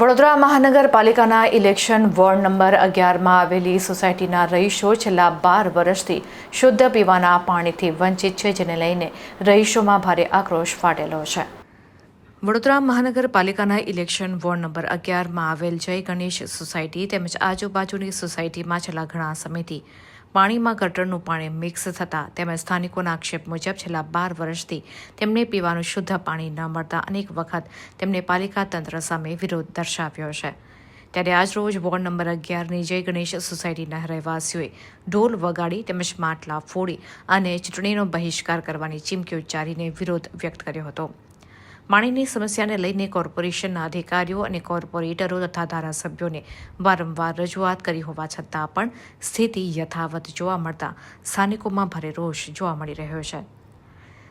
વડોદરા મહાનગરપાલિકાના election ward number અગિયારમાં આવેલી સોસાયટીના રહીશો છેલ્લા બાર વર્ષથી શુદ્ધ પીવાના પાણીથી વંચિત છે, જેને લઈને રહીશોમાં ભારે આક્રોશ ફાટેલો છે. વડોદરા મહાનગરપાલિકાના ઇલેક્શન વોર્ડ નંબર અગિયારમાં આવેલ જય ગણેશ સોસાયટી તેમજ આજુબાજુની સોસાયટીમાં છેલ્લા ઘણા સમયથી પાણીમાં ગટરનું પાણી મિક્સ થતાં તેમજ સ્થાનિકોના આક્ષેપ મુજબ છેલ્લા બાર વર્ષથી તેમને પીવાનું શુદ્ધ પાણી ન મળતા અનેક વખત તેમને પાલિકા તંત્ર સામે વિરોધ દર્શાવ્યો છે. ત્યારે આજરોજ વોર્ડ નંબર અગિયારની જય ગણેશ સોસાયટીના રહેવાસીઓએ ઢોલ વગાડી તેમજ માટલા ફોડી અને ચૂંટણીનો બહિષ્કાર કરવાની ચીમકી ઉચ્ચારીને વિરોધ વ્યક્ત કર્યો હતો. પાણીની સમસ્યાને લઈને કોર્પોરેશનના અધિકારીઓ અને કોર્પોરેટરો તથા ધારાસભ્યોને વારંવાર રજૂઆત કરી હોવા છતાં પણ સ્થિતિ યથાવત જોવા મળતા સ્થાનિકોમાં ભારે રોષ જોવા મળી રહ્યો છે.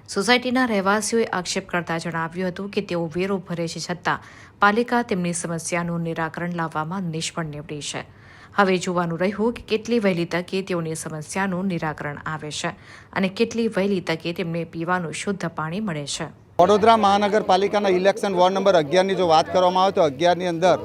સોસાયટીના રહેવાસીઓએ આક્ષેપ કરતા જણાવ્યું હતું કે તેઓ વેરો ભરે છે છતાં પાલિકા તેમની સમસ્યાનું નિરાકરણ લાવવામાં નિષ્ફળ નીવડી છે. હવે જોવાનું રહ્યું કે કેટલી વહેલી તકે તેઓની સમસ્યાનું નિરાકરણ આવે છે અને કેટલી વહેલી તકે તેમને પીવાનું શુદ્ધ પાણી મળે છે. વડોદરા મહાનગરપાલિકાના ઇલેક્શન વોર્ડ નંબર અગિયારની જો વાત કરવામાં આવે તો અગિયારની અંદર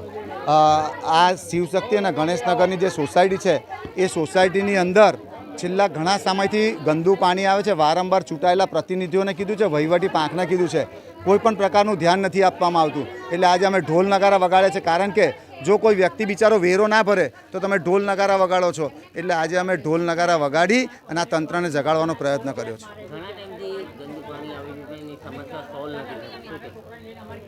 આ શિવશક્તિ અને ગણેશનગરની જે સોસાયટી છે, એ સોસાયટીની અંદર છેલ્લા ઘણા સમયથી ગંદુ પાણી આવે છે. વારંવાર ચૂંટાયેલા પ્રતિનિધિઓને કીધું છે, વહીવટી પાંખને કીધું છે. કોઈ પણ પ્રકારનું ધ્યાન નથી આપવામાં આવતું. એટલે આજે અમે ઢોલ નગારા વગાડ્યા છે, કારણ કે જો કોઈ વ્યક્તિ બિચારો વેરો ના ભરે, તો તમે ઢોલ નગારા વગાડો છો. એટલે આજે અમે ઢોલ નગારા વગાડી અને આ તંત્રને જગાડવાનો પ્રયત્ન કર્યો છે.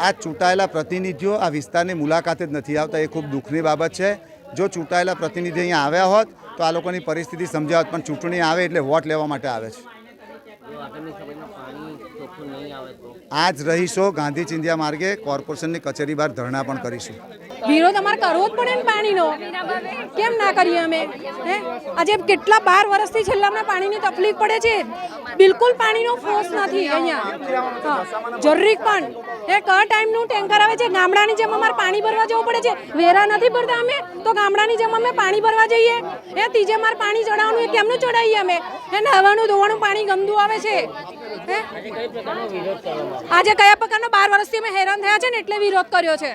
આ ચૂંટાયેલા પ્રતિનિધિઓ આ વિસ્તારની મુલાકાતે જ નથી આવતા, એ ખૂબ દુઃખની બાબત છે. જો ચૂંટાયેલા પ્રતિનિધિ અહીંયા આવ્યા હોત, તો આ લોકોની પરિસ્થિતિ સમજાવત, પણ ચૂંટણી આવે એટલે વોટ લેવા માટે આવે છે. આજ રહીશો ગાંધી ચિંધ્યા માર્ગે કોર્પોરેશનની કચેરી બહાર ધરણા પણ કરીશું. વિરોધ અમારે કરવો જ પડે ને પાણીનો? કેમ ના કરીએ અમે? હે? આજે કેટલા બાર વર્ષથી છેલ્લા અમને પાણીની તકલીફ પડે છે? બિલકુલ પાણીનો ફોર્સ નથી અહીંયા. હા, જરૂરી પણ. એ કયા ટાઈમનું ટેન્કર આવે છે? ગામડાની જેમ અમારે પાણી ભરવા જવું પડે છે? વેરા નથી ભરતા અમે? તો ગામડાની જેમ અમે પાણી ભરવા જઈએ? એ ત્રીજે માર પાણી ચડાવવાનું એ કેમનું ચડાવીએ અમે? એ નહાવાનું, ધોવાનું, પાણી ગંદુ આવે છે. આજે કયા પ્રકારનો બાર વર્ષથી અમે હેરાન થયા છે ને એટલે વિરોધ કર્યો છે?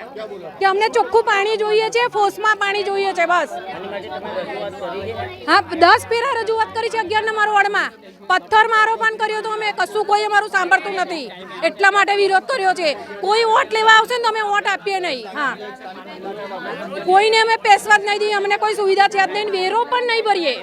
કે અમને ચોખ્ખું પાણી જોઈએ છે ફોર્સમાં પાણી જોઈએ છે, બસ. હા, દસ પેરા રજૂઆત કરી છે અગિયાર નંબર વોર્ડમાં. પથ્થર મારો પણ કર્યો તો અમે કશું કોઈ અમારું સાંભળતું નથી. એટલા માટે વિરોધ કર્યો છે. કોઈ વોટ લેવા આવશે ને તો અમે વોટ આપીએ નહીં. હા. કોઈને અમે પેશવા જ નહીં દઈએ. અમને કોઈ સુવિધા છે જ નહીં વેરો પણ નહીં ભરીએ.